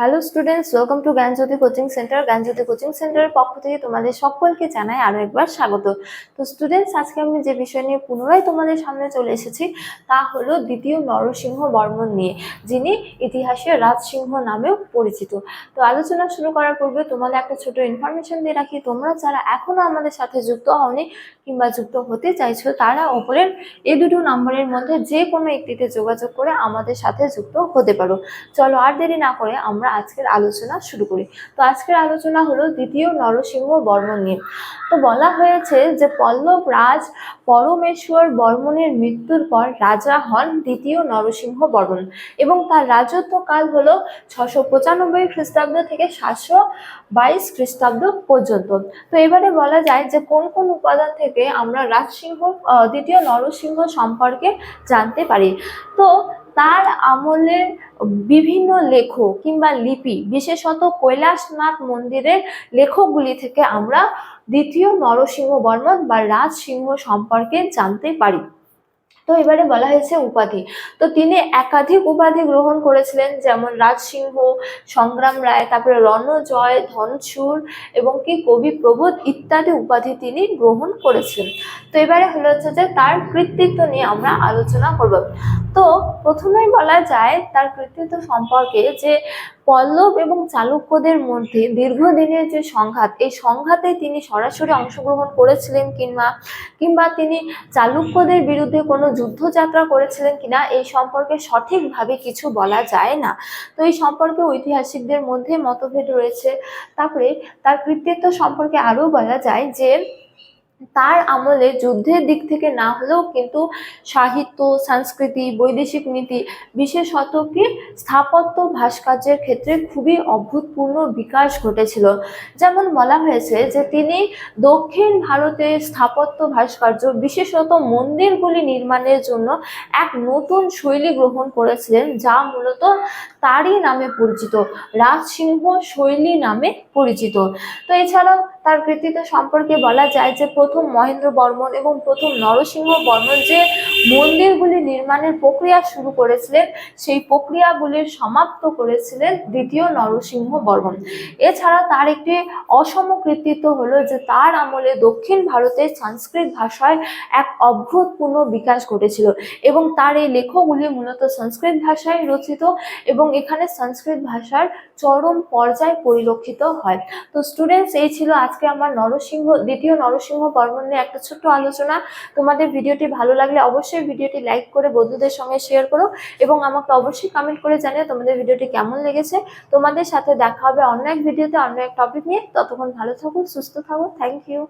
Hello students welcome to Gyanjyoti coaching centre Gyanjyoti coaching সেন্টারের পক্ষ থেকে তোমাদের সকলকে জানাই আরও একবার স্বাগত। তো স্টুডেন্টস আজকে আমি যে বিষয় নিয়ে পুনরায় তোমাদের সামনে চলে এসেছি, তা হলো দ্বিতীয় নরসিংহ বর্মন নিয়ে, যিনি ইতিহাসে রাজসিংহ নামেও পরিচিত। তো আলোচনা শুরু করার পূর্বে তোমাদের একটা ছোট ইনফরমেশন দিয়ে রাখি, তোমরা যারা এখনও আমাদের সাথে যুক্ত হওনি কিংবা যুক্ত হতে চাইছো, তারা ওপরের এই দুটো নম্বরের মধ্যে যে কোনো একটিতে যোগাযোগ করে আমাদের সাথে যুক্ত হতে পারো। চলো আর দেরি না করে আমরা আজকের আলোচনা শুরু করি। তো আজকের আলোচনা হলো দ্বিতীয় নরসিংহ বর্মন নিয়ে। তো বলা হয়েছে যে পল্লব রাজ পরমেশ্বর বর্মনের মৃত্যুর পর রাজা হন দ্বিতীয় নরসিংহ বর্মন এবং তার রাজত্বকাল হলো ছশো পঁচানব্বই খ্রিস্টাব্দ থেকে সাতশো বাইশ খ্রিস্টাব্দ পর্যন্ত। তো এবারে বলা যায় যে কোন কোন উপাদান থেকে আমরা রাজসিংহ দ্বিতীয় নরসিংহ সম্পর্কে জানতে পারি। তো তার আমলের বিভিন্ন লেখক কিংবা লিপি, বিশেষত কৈলাসনাথ মন্দিরের লেখকগুলি থেকে আমরা দ্বিতীয় নরসিংহ বর্মন বা রাজসিংহ সম্পর্কে জানতে পারি। তো এবারে বলা হয়েছে উপাধি। তো তিনি একাধিক উপাধি গ্রহণ করেছিলেন, যেমন রাজসিংহ, সংগ্রাম রায়, তারপরে রণজয় ধনসুর এবং কি কবি প্রবোধ ইত্যাদি উপাধি তিনি গ্রহণ করেছিলেন। তো এবারে হলো হচ্ছে যে তার কৃতিত্ব নিয়ে আমরা আলোচনা করব। তো প্রথমেই বলা যায় তার কৃতিত্ব সম্পর্কে যে পল্লব এবং চালুক্যদের মধ্যে দীর্ঘদিনের যে সংঘাত, এই সংঘাতে তিনি সরাসরি অংশগ্রহণ করেছিলেন কিংবা কিংবা তিনি চালুক্যদের বিরুদ্ধে কোনো যুদ্ধযাত্রা করেছিলেন কিনা, এই সম্পর্কে সঠিকভাবে কিছু বলা যায় না। তো এই সম্পর্কে ঐতিহাসিকদের মধ্যে মতভেদ রয়েছে। তারপরে তার কৃতিত্ব সম্পর্কে আরও বলা যায় যে তার আমলে যুদ্ধের দিক থেকে না হলেও কিন্তু সাহিত্য, সংস্কৃতি, বৈদেশিক নীতি, বিশেষত কি স্থাপত্য ভাস্কর্যের ক্ষেত্রে খুবই অভূতপূর্ণ বিকাশ ঘটেছিল। যেমন বলা হয়েছে যে তিনি দক্ষিণ ভারতের স্থাপত্য ভাস্কর্য, বিশেষত মন্দিরগুলি নির্মাণের জন্য এক নতুন শৈলী গ্রহণ করেছিলেন, যা মূলত তারই নামে পরিচিত, রাজসিংহ শৈলী নামে পরিচিত। তো এছাড়াও তার কৃতিত্ব সম্পর্কে বলা যায় যে প্রথম মহেন্দ্র বর্মন এবং প্রথম নরসিংহ বর্মন যে মন্দিরগুলি নির্মাণের প্রক্রিয়া শুরু করেছিলেন, সেই প্রক্রিয়াগুলির সমাপ্ত করেছিলেন দ্বিতীয় নরসিংহ বর্মন এছাড়া তার একটি অসম কৃতিত্ব হলো যে তার আমলে দক্ষিণ ভারতের সংস্কৃত ভাষায় এক অভূতপূর্ণ বিকাশ ঘটেছিল এবং তার এই লেখগুলি মূলত সংস্কৃত ভাষায় রচিত এবং এখানে সংস্কৃত ভাষার চরম পর্যায় পরিলক্ষিত হয়। তো স্টুডেন্টস এই ছিল আজকে আমার নরসিংহ, দ্বিতীয় নরসিংহ পর্ব নিয়ে একটা ছোট্ট আলোচনা। তোমাদের ভিডিওটি ভালো লাগলে অবশ্যই ভিডিওটি লাইক করে বন্ধুদের সঙ্গে শেয়ার করো এবং আমাকে অবশ্যই কমেন্ট করে জানিও তোমাদের ভিডিওটি কেমন লেগেছে। তোমাদের সাথে দেখা হবে অন্য এক ভিডিওতে অন্য এক টপিক নিয়ে। ততক্ষণ ভালো থাকো, সুস্থ থাকো। Thank you